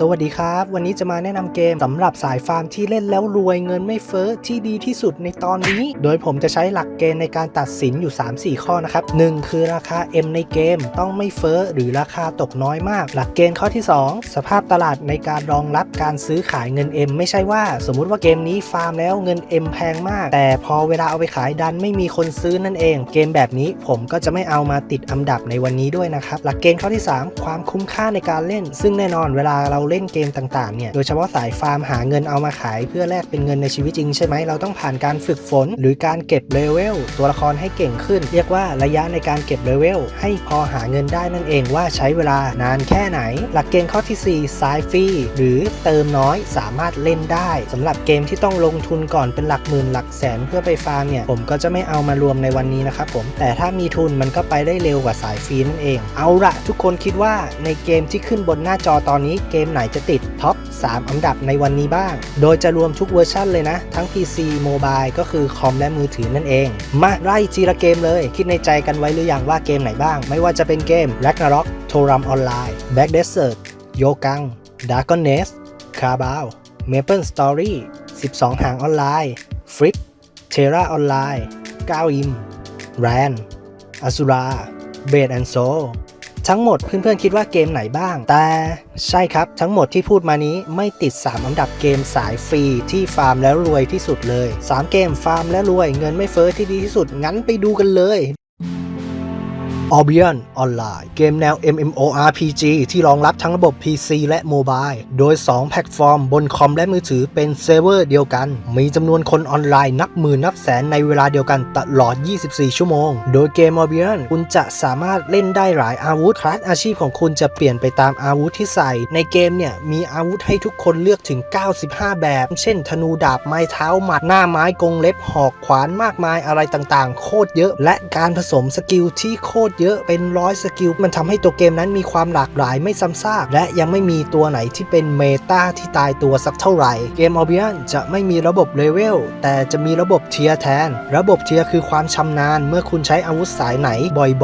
สวัสดีครับ วันนี้จะมาแนะนำเกมสำหรับสายฟาร์มที่เล่นแล้วรวยเงินไม่เฟ้อที่ดีที่สุดในตอนนี้ โดยผมจะใช้หลักเกณฑ์ในการตัดสินอยู่ 3-4 ข้อนะครับ 1 คือราคา M ในเกมต้องไม่เฟ้อหรือราคาตกน้อยมาก หลักเกณฑ์ข้อที่ 2 สภาพตลาดในการรองรับการซื้อขายเงิน M ไม่ใช่ว่า สมมุติว่าเกมนี้ฟาร์มแล้วเงิน M แพงมาก แต่พอเวลาเอาไปขายดันไม่มีคนซื้อนั่นเอง เกมแบบนี้ผมก็จะไม่เอามาติดอันดับในวันนี้ด้วยนะครับหลักเกณฑ์ข้อที่ 3 ความคุ้มค่าในการเล่น ซึ่งแน่นอนเวลาเราเล่นเกมต่างๆเนี่ยโดยเฉพาะสายฟาร์มหาเงินเอามาขาย เพื่อแลกเป็นเงินในชีวิตจริงใช่ไหมเราต้องผ่านการฝึกฝน หรือการเก็บเลเวลตัวละครให้เก่งขึ้น เรียกว่าระยะในการเก็บเลเวลให้พอหาเงินได้นั่นเองว่าใช้เวลานานแค่ไหน หลักเกณฑ์ข้อที่ 4 สายฟรีหรือเติมน้อยสามารถเล่นได้สำหรับเกมที่ต้องลงทุนก่อนเป็นหลักหมื่นหลักแสนเพื่อไปฟาร์มเนี่ยผมก็จะไม่เอามารวมในวันนี้นะครับผมแต่ถ้ามีทุนมันก็ไปได้เร็วกว่าสายฟรีนั่นเอง เอาละทุกคนคิดว่าในเกมที่ขึ้นบนหน้าจอตอนนี้เกมไหนจะติดท็อป 3 อันดับในวันนี้บ้าง โดยจะรวมทุกเวอร์ชันเลยนะ ทั้ง PC Mobile ก็คือคอมและมือถือนั่นเอง มาไล่จีละเกมเลย คิดในใจกันไว้หรือยังว่าเกมไหนบ้าง ไม่ว่าจะเป็นเกม Ragnarok t o r u m Online Back Desert โยกัง Dragon Nest คาบาว Maple Story 12 หางออนไลน์ฟริกเทราออนไลน์9อิมแรนอสุราเบดแอนโซ ทั้งหมดเพื่อนๆคิดว่าเกมไหนบ้าง แต่ใช่ครับ ทั้งหมดที่พูดมานี้ไม่ติด 3 อันดับเกมสายฟรีที่ฟาร์มแล้วรวยที่สุดเลย 3 เกมฟาร์มแล้วรวยเงินไม่เฟ้อที่ดีที่สุดงั้นไปดูกันเลย o b i o n Online เกมแนว MMORPG ที่รองรับทั้งระบบ PC และโมบายโดย 2 แพลตฟอร์มบนคอมและมือถือเป็นเซิร์ฟเวอร์เดียวกัน มีจำนวนคนออนไลน์นับหมื่นนับแสนในเวลาเดียวกันตลอด 24 ชั่วโมง โดยเกม o b i o n คุณจะสามารถเล่นได้หลายอาวุธ คลาสอาชีพของคุณจะเปลี่ยนไปตามอาวุธที่ใส่ ในเกมเนี่ย มีอาวุธให้ทุกคนเลือกถึง 95 แบบ เช่น ธนูดาบไม้เท้าหมัดหน้าไม้กงเล็บหอกขวานมากมายอะไรต่างๆ โคตรเยอะ และการผสมสกิลที่โคตรเยอะเป็นร้อยสกิลมันทำให้ตัวเกมนั้นมีความหลากหลายไม่ซ้ำซากและยังไม่มีตัวไหนที่เป็นเมตาที่ตายตัวสักเท่าไหร่ เกมออบิ n นจะไม่มีระบบเลเวลแต่จะมีระบบเทียร์แทน ระบบเทียร์คือความชำนาญ เมื่อคุณใช้อาวุธสายไหน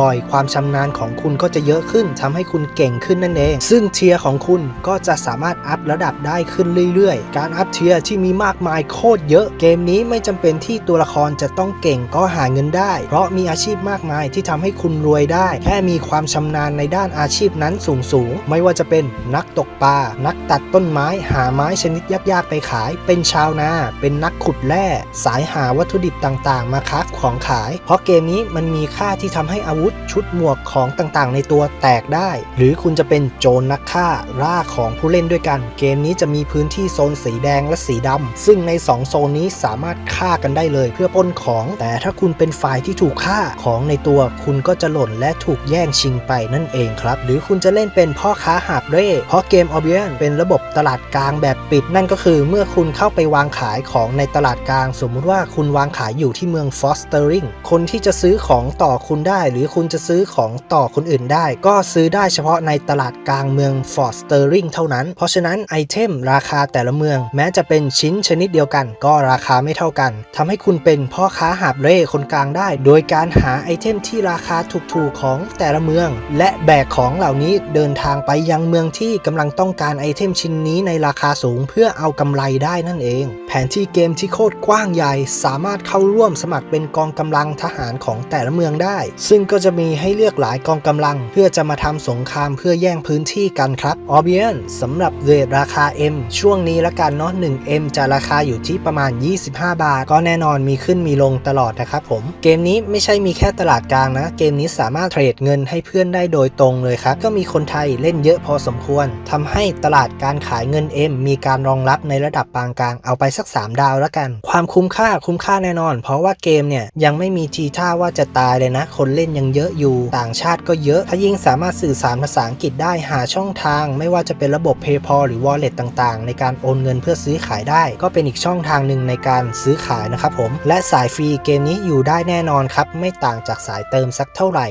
บ่อยๆ ความชำนาญของคุณก็จะเยอะขึ้นทำให้คุณเก่งขึ้นนั่นเอง ซึ่งเทียร์ของคุณก็จะสามารถอัพระดับได้ขึ้นเรื่อยๆ การอัพเทียร์ที่มีมากมายโคตรเยอะ เกมนี้ไม่จำเป็นที่ตัวละครจะต้องเก่งก็หาเงินได้ เพราะมีอาชีพมากมายที่ทำให้คุณรวยได้ แค่มีความชำนาญในด้านอาชีพนั้นสูงสูง ไม่ว่าจะเป็นนักตกปลา นักตัดต้นไม้หาไม้ชนิดยากๆไปขาย เป็นชาวนา เป็นนักขุดแร่ สายหาวัตถุดิบต่างๆ มาคราของขาย เพราะเกมนี้มันมีค่าที่ทำให้อาวุธชุดหมวกของต่างๆ ในตัวแตกได้ หรือคุณจะเป็นโจรนักฆ่าล่าของผู้เล่นด้วยกัน เกมนี้จะมีพื้นที่โซนสีแดงและสีดำซึ่งใน 2 โซนนี้สามารถฆ่ากันได้เลยเพื่อปล้นของ แต่ถ้าคุณเป็นฝ่ายที่ถูกฆ่าของในตัวคุณก็จะหล่นและถูกแย่งชิงไปนั่นเองครับ หรือคุณจะเล่นเป็นพ่อค้าหาบเร่เพราะเกม o b i o n เป็นระบบตลาดกลางแบบปิด นั่นก็คือเมื่อคุณเข้าไปวางขายของในตลาดกลาง สมมุติว่าคุณวางขายอยู่ที่เมืองฟอสเตอริงคนที่จะซื้อของต่อคุณได้ หรือคุณจะซื้อของต่อคนอื่นได้ ก็ซื้อได้เฉพาะในตลาดกลางเมืองฟอสเตอริงเท่านั้น เพราะฉะนั้นไอเทมราคาแต่ละเมือง แม้จะเป็นชิ้นชนิดเดียวกัน ก็ราคาไม่เท่ากันทำให้คุณเป็นพ่อค้าหาบเร่คนกลางได้ โดยการหาไอเทมที่ราคาถูกๆของแต่ละเมือง และแบกของเหล่านี้เดินทางไปยังเมืองที่กำลังต้องการไอเทมชิ้นนี้ในราคาสูงเพื่อเอากำไรได้นั่นเอง แผนที่เกมที่โคตรกว้างใหญ่ สามารถเข้าร่วมสมัครเป็นกองกำลังทหารของแต่ละเมืองได้ ซึ่งก็จะมีให้เลือกหลายกองกำลัง เพื่อจะมาทำสงครามเพื่อแย่งพื้นที่กันครับออเบียนสำหรับเรทราคา M ช่วงนี้ละกันเนาะ 1M จะราคาอยู่ที่ประมาณ 25 บาท ก็แน่นอนมีขึ้นมีลงตลอดนะครับผม เกมนี้ไม่ใช่มีแค่ตลาดกลางนะ เกมนี้สาามารถเทรดเงินให้เพื่อนได้โดยตรงเลยครับ ก็มีคนไทยเล่นเยอะพอสมควรทำให้ตลาดการขายเงิน M มีการรองรับในระดับปานกลางเอาไปสัก 3 ดาวแล้วกัน ความคุ้มค่าคุ้มค่าแน่นอน เพราะว่าเกมเนี่ยยังไม่มีทีท่าว่าจะตายเลยนะ คนเล่นยังเยอะอยู่ ต่างชาติก็เยอะ ถ้ายิ่งสามารถสื่อสารภาษาอังกฤษได้หาช่องทาง ไม่ว่าจะเป็นระบบ PayPal หรือ Wallet ต่างๆ ในการโอนเงินเพื่อซื้อขายได้ ก็เป็นอีกช่องทางหนึ่งในการซื้อขายนะครับผมและสายฟรีเกมนี้อยู่ได้แน่นอนครับไม่ต่างจากสายเติมสักเท่าไหร่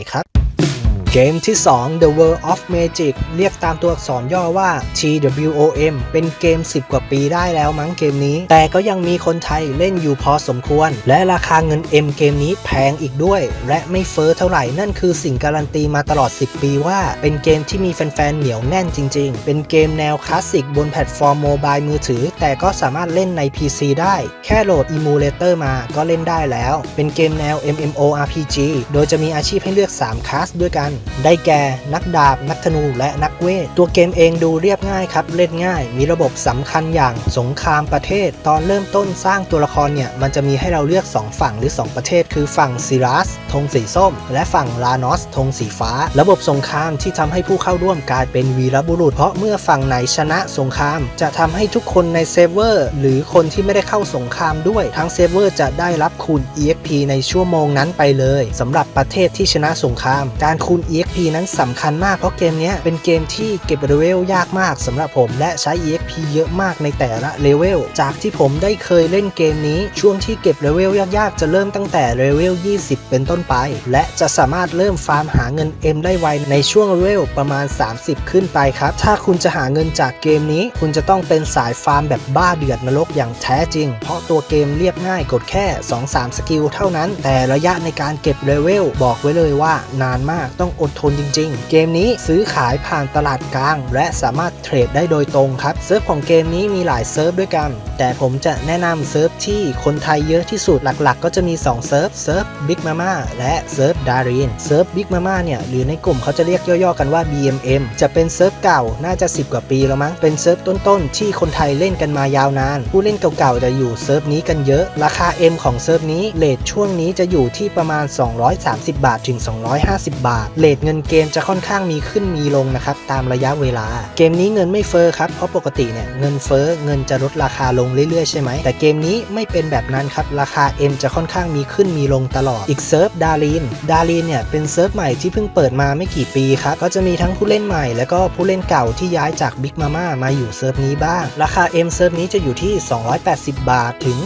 เกมที่ 2 The World of Magic เรียกตามตัวอักษรย่อว่า TWOM เป็นเกม 10 กว่าปีได้แล้วมั้งเกมนี้ แต่ก็ยังมีคนไทยเล่นอยู่พอสมควร และราคาเงิน M เกมนี้แพงอีกด้วย และไม่เฟอ้อเท่าไหร่นั่นคือสิ่งการันตีมาตลอด 10 ปีว่า เป็นเกมที่มีแฟนๆ เหนียวแน่นจริง ๆ เป็นเกมแนวคลาสสิกบนแพลตฟอร์มโมบายมือถือ แต่ก็สามารถเล่นใน PC ได้ แค่โหลด Emulator มาก็เล่นได้แล้ว เป็นเกมแนว MMORPG โดยจะมีอาชีพให้เลือก 3 คลาสด้วยกันได้แก่นักดาบ นักธนูและนักเวท ตัวเกมเองดูเรียบง่ายครับ เล่นง่าย มีระบบสำคัญอย่างสงครามประเทศ ตอนเริ่มต้นสร้างตัวละครเนี่ย มันจะมีให้เราเลือก 2 ฝั่งหรือ 2 ประเทศ คือฝั่งซิรัสธงสีส้ม และฝั่งลานอสธงสีฟ้า ระบบสงครามที่ทำให้ผู้เข้าร่วมกลายเป็นวีรบุรุษ เพราะเมื่อฝั่งไหนชนะสงคราม จะทำให้ทุกคนในเซิร์ฟเวอร์หรือคนที่ไม่ได้เข้าสงครามด้วยทั้งเซิร์ฟเวอร์จะได้รับคูณ EXP ในชั่วโมงนั้นไปเลยสำหรับประเทศที่ชนะสงคราม การคูณ EXP นั้นสำคัญมากเพราะเกมนี้เป็นเกมที่เก็บเลเวลยากมากสำหรับผม และใช้ EXP เยอะมากในแต่ละเลเวลจากที่ผมได้เคยเล่นเกมนี้ช่วงที่เก็บเลเวลยากๆ จะเริ่มตั้งแต่เลเวล 20 เป็นต้นไป และจะสามารถเริ่มฟาร์มหาเงิน M ได้ไวในช่วงเลเวลประมาณ 30 ขึ้นไปครับ ถ้าคุณจะหาเงินจากเกมนี้ คุณจะต้องเป็นสายฟาร์มแบบบ้าเดือดนรกอย่างแท้จริง เพราะตัวเกมเรียบง่ายกดแค่ 2-3 สกิลเท่านั้น แต่ระยะในการเก็บเลเวลบอกไว้เลยว่านานมากต้องอดทนจริง ๆ เกมนี้ซื้อขายผ่านตลาดกลาง และสามารถเทรดได้โดยตรงครับ เซิร์ฟของเกมนี้มีหลายเซิร์ฟด้วยกัน แต่ผมจะแนะนำเซิร์ฟที่คนไทยเยอะที่สุดหลักๆ ก็จะมี 2 เซิร์ฟ เซิร์ฟ Big Mama และเซิร์ฟ Darin เซิร์ฟ Big Mama เนี่ย หรือในกลุ่มเขาจะเรียกย่อๆกันว่า BMM จะเป็นเซิร์ฟเก่า น่าจะ 10 กว่าปีแล้วมั้ง เป็นเซิร์ฟต้นๆ ที่คนไทยเล่นกันมายาวนาน ผู้เล่นเก่าๆ จะอยู่เซิร์ฟนี้กันเยอะ ราคา M ของเซิร์ฟนี้เลทช่วงนี้จะอยู่ที่ประมาณ 230 บาทถึง 250 บาทเลทเงินเกมจะค่อนข้างมีขึ้นมีลงนะครับตามระยะเวลา เกมนี้เงินไม่เฟอ้อครับเพราะปกติเนี่ยเงินเฟ้อเงินจะลดราคาลงเรื่อยๆใช่ไหมแต่เกมนี้ไม่เป็นแบบนั้นครับราคา M จะค่อนข้างมีขึ้นมีลงตลอดอีกเซิร์ฟดารีนดารีนเนี่ยเป็นเซิร์ฟใหม่ที่เพิ่งเปิดมาไม่กี่ปีครับก็จะมีทั้งผู้เล่นใหม่ แล้วก็ผู้เล่นเก่าที่ย้ายจากบิ๊กมาม่ามาอยู่เซิร์ฟนี้บ้าง ราคา M เซิร์ฟนี้จะอยู่ที่ 280 บาทถึง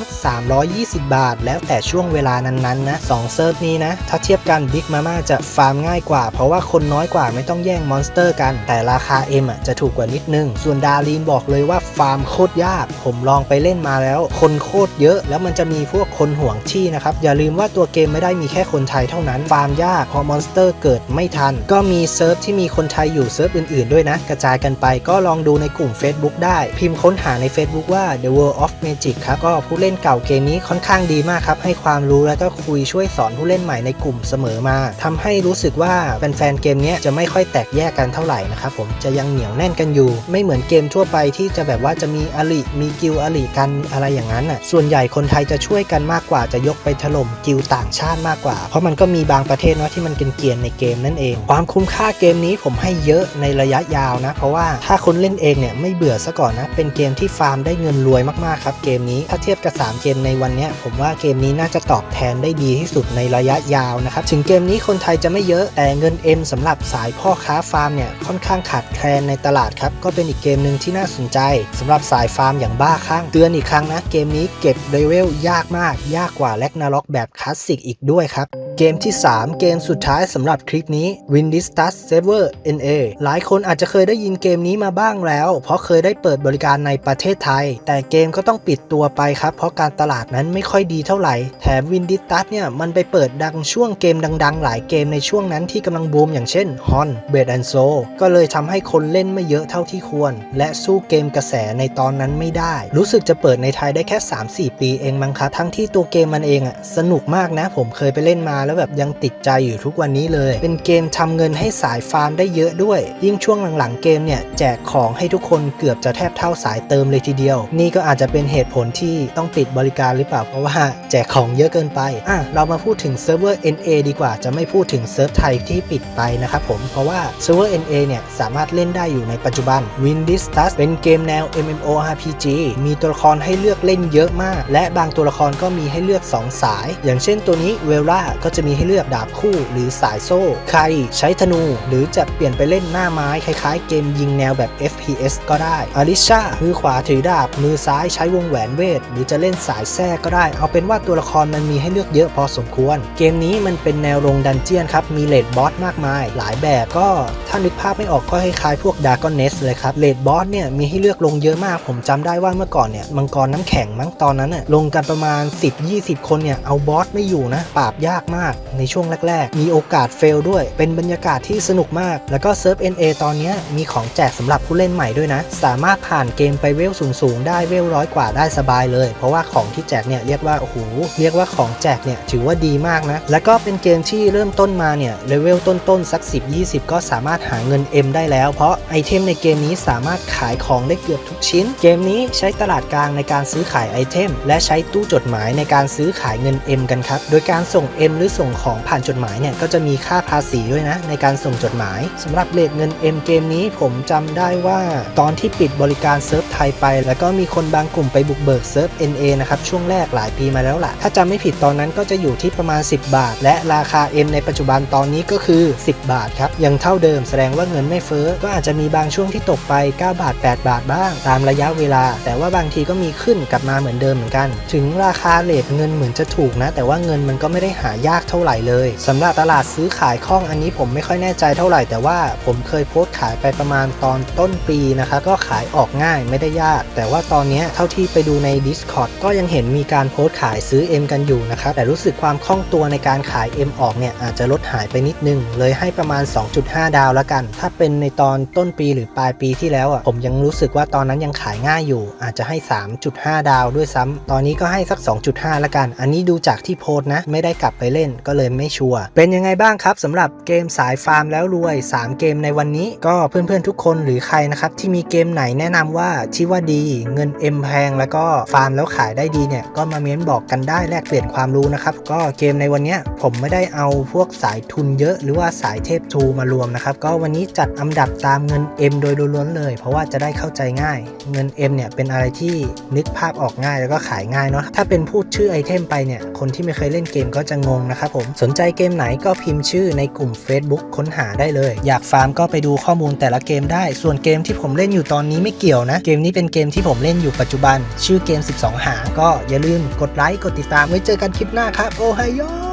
320 บาท แล้วแต่ช่วงเวลานั้นๆนะสองเซิร์ฟนี้นะถ้าเทียบกันบิ๊กมาม่าจะฟาร์มง่ายกว่าเพราะว่าคนน้อยกว่าไม่ต้องแย่งมอนสเตอร์กัน แต่ราคา M อะจะถูกกว่านิดนึง ส่วนดารีนบอกเลยว่าฟาร์มโคตรยาก ผมลองไปเล่นมาแล้ว คนโคตรเยอะ แล้วมันจะมีพวกคนห่วงที่นะครับ อย่าลืมว่าตัวเกมไม่ได้มีแค่คนไทยเท่านั้น ฟาร์มยากพอมอนสเตอร์เกิดไม่ทัน ก็มีเซิร์ฟที่มีคนไทยอยู่เซิร์ฟอื่นๆด้วยนะ กระจายกันไปก็ลองดูในกลุ่ม Facebook ได้ พิมพ์ค้นหาใน Facebook ว่า The World of Magic ครับก็ผู้เล่นเก่าเกมนี้ค่อนข้างดีมากครับให้ความรู้แล้วก็คุยช่วยสอนผู้เล่นใหม่ในกลุ่มเสมอมาทำให้รู้สึกว่าแฟฟนๆเกมนี้จะไม่ค่อยแตกแยกกันเท่าไหร่นะครับผมจะยังเหนียวแน่นกันอยู่ ไม่เหมือนเกมทั่วไปที่จะแบบว่าจะมีอลิมีกิลอลิกันอะไรอย่างนั้นอะส่วนใหญ่คนไทยจะช่วยกันมากกว่าจะยกไปถล่มกิลต่างชาติมากกว่า เพราะมันก็มีบางประเทศเนาะที่มันเกียนในเกมนั่นเอง ความคุ้มค่าเกมนี้ผมให้เยอะในระยะยาวนะ เพราะว่าถ้าคนเล่นเองเนี่ยไม่เบื่อซะก่อนนะ เป็นเกมที่ฟาร์มได้เงินรวยมากๆครับเกมนี้ถ้าเทียบกับ 3 เกมในวันนี้ผมว่าเกมนี้น่าจะตอบแทนได้ดีที่สุดในระยะยาวนะครับถึงเกมนี้คนไทยจะไม่เยอะแต่เงิน M สำหรับสายพ่อค้าฟาร์มเนี่ยค่อนข้างขาดแคลนในตลาดครับ ก็เป็นอีกเกมหนึ่งที่น่าสนใจสำหรับสายฟาร์มอย่างบ้าคลั่งเตือนอีกครั้งนะ เกมนี้เก็บเลเวลยากมาก ยากกว่าแลกนาล็อกแบบคลาสสิกอีกด้วยครับ เกมที่ 3 เกมสุดท้ายสำหรับคลิปนี้ w i n d i s t a s Saver NA หลายคนอาจจะเคยได้ยินเกมนี้มาบ้างแล้ว เพราะเคยได้เปิดบริการในประเทศไทย แต่เกมก็ต้องปิดตัวไปครับ เพราะการตลาดนั้นไม่ค่อยดีเท่าไหร่ แถม w i n d i s t a s เนี่ย มันไปเปิดดังช่วงเกมดัง ๆ หลายเกมในช่วงนั้นที่กำลังบูมอย่างเช่น Hon b e d and Soul ก็เลยทำให้คนเล่นไม่เยอะเท่าที่ควร และสู้เกมกระแสในตอนนั้นไม่ได้ รู้สึกจะเปิดในไทยได้แค่ 3-4 ปีเองมั้งครับทั้งที่ตัวเกมมันเองอะสนุกมากนะผมเคยไปเล่นมาแล้วแบบยังติดใจอยู่ทุกวันนี้เลย เป็นเกมทำเงินให้สายฟาร์มได้เยอะด้วย ยิ่งช่วงหลังๆเกมเนี่ยแจกของให้ทุกคนเกือบจะแทบเท่าสายเติมเลยทีเดียว นี่ก็อาจจะเป็นเหตุผลที่ต้องปิดบริการหรือเปล่าเพราะว่าแจกของเยอะเกินไปอะเรามาพูดถึงเซิร์ฟเวอร์ NA ดีกว่าจะไม่พูดถึงเซิร์ฟไทยที่ปิดไปนะครับผมเพราะว่าเซิร์ฟเวอร์ NA เนี่ยสามารถเล่นได้อยู่ในปัจจุบัน w i n d i s t a s เป็นเกมแนว MMORPG มีตัวละครให้เลือกเล่นเยอะมาก และบางตัวละครก็มีให้เลือก 2 สาย อย่างเช่นตัวนี้เวล่าก็จะมีให้เลือกดาบคู่หรือสายโซ่ ใครใช้ธนูหรือจะเปลี่ยนไปเล่นหน้าไม้คล้ายๆ เกมยิงแนวแบบ FPS ก็ได้ อลิชามือขวาถือดาบ มือซ้ายใช้วงแหวนเวท หรือจะเล่นสายแทรกก็ได้ เอาเป็นว่าตัวละครมันมีให้เลือกเยอะพอสมควร เกมนี้มันเป็นแนวลงดันเจียนครับ มีเลดบอสมากมาย หลายแบบก็ถ้านึกภาพไม่ออกก็คล้ายๆพวกดากอนเนสเลยครับเลดบอสเนี่ยมีให้เลือกลงเยอะมาก ผมจำได้ว่าเมื่อก่อนเนี่ยมังกรน้ำแข็งมั้งตอนนั้นน่ะลงกันประมาณ 10-20 คนเนี่ยเอาบอสไม่อยู่นะปราบยากมากในช่วงแรก ๆ มีโอกาสเฟลด้วย เป็นบรรยากาศที่สนุกมาก แล้วก็เซิร์ฟ NA ตอนนี้มีของแจกสำหรับผู้เล่นใหม่ด้วยนะ สามารถผ่านเกมไปเวลสูง ๆ ได้เวลร้อยกว่าได้สบายเลย เพราะว่าของที่แจกเนี่ยเรียกว่าโอ้โหเรียกว่าของแจกเนี่ยถือว่าดีมากนะ แล้วก็เป็นเกมที่เริ่มต้นมาเนี่ยเลเวลต้นๆสัก 10-20 ก็สามารถหาเงิน M ได้แล้ว เพราะไอเทมในเกมนี้สามารถขายของได้เกือบทุกชิ้น เกมนี้ใช้ตลาดกลางในการซื้อขายไอเทม และใช้ตู้จดหมายในการซื้อขายเงิน M กันครับ โดยการส่ง M หรือส่งของผ่านจดหมายเนี่ยก็จะมีค่าภาษีด้วยนะ ในการส่งจดหมายสำหรับเลทเงิน M เกมนี้ผมจำได้ว่า ตอนที่ปิดบริการเซิร์ฟไทยไป แล้วก็มีคนบางกลุ่มไปบุกเบิกเซิร์ฟ NA นะครับช่วงแรกหลายปีมาแล้วล่ะ ถ้าจำไม่ผิดตอนนั้นก็จะอยู่ที่ประมาณ 10 บาท และราคา M ในปัจจุบันตอนนี้ก็คือ 10 บาทครับยังเท่าเดิมแสดงว่าเงินไม่เฟ้อก็อาจจะมีบางช่วงที่ตกไป 9 บาท 8 บาทบ้าง ตามระยะเวลา แต่ว่าบางทีก็มีขึ้นกลับมาเหมือนเดิมเหมือนกัน ถึงราคาเลทเงินเหมือนจะถูกนะ แต่ว่าเงินมันก็ไม่ได้หายากเท่าไหร่เลยสำหรับตลาดซื้อขายคล่องอันนี้ผมไม่ค่อยแน่ใจเท่าไหร่แต่ว่าผมเคยโพสต์ขายไปประมาณตอนต้นปีนะครับก็ขายออกง่ายไม่ได้ยาก แต่ว่าตอนนี้เท่าที่ไปดูใน Discord ก็ยังเห็นมีการโพสต์ขายซื้อ M กันอยู่นะครับแต่รู้สึกความคล่องตัวในการขาย M ออกเนี่ยอาจจะลดหายไปนิดนึง เลยให้ประมาณ 2.5 ดาวแล้วกัน ถ้าเป็นในตอนต้นปีหรือปลายปีที่แล้วอะผมยังรู้สึกว่าตอนนั้นยังขายง่ายอยู่ อาจจะให้ 3.5 ดาวด้วยซ้ำตอนนี้ก็ให้สัก 2.5แล้วกัน อันนี้ดูจากที่โพสต์นะไม่ได้กลับไปเล่นก็เลยไม่ชัวร์เป็นยังไงบ้างครับสำหรับเกมสายฟาร์มแล้วรวย 3 เกมในวันนี้ ก็เพื่อนๆทุกคนหรือใครนะครับที่มีเกมไหนแนะนำว่าที่ว่าดีเงิน M แพงแล้วก็ฟาร์มแล้วขายได้ดีเนี่ยก็มาเม้นบอกกันได้แลกเปลี่ยนความรู้นะครับก็เกมในวันนี้ผมไม่ได้เอาพวกสายทุนเยอะ หรือว่าสายเทพทูมารวมนะครับก็วันนี้จัดอันดับตามเงิน M โดยล้วนๆเลย เพราะว่าจะได้เข้าใจง่าย เงิน M เนี่ยเป็นอะไรที่นึกภาพออกง่ายแล้วก็ขายง่ายเนาะถ้าเป็นพูดชื่อไอเทมไปเนี่ยคนที่ไม่เคยเล่นเกมก็จะงงนะครับผม สนใจเกมไหนก็พิมพ์ชื่อในกลุ่ม Facebook ค้นหาได้เลย อยากฟาร์มก็ไปดูข้อมูลแต่ละเกมได้ ส่วนเกมที่ผมเล่นอยู่ตอนนี้ไม่เกี่ยวนะ เกมนี้เป็นเกมที่ผมเล่นอยู่ปัจจุบัน ชื่อเกม 12 หา ก็อย่าลืมกดไลค์ กดติดตาม ไว้เจอกันคลิปหน้าครับ โอไฮโอ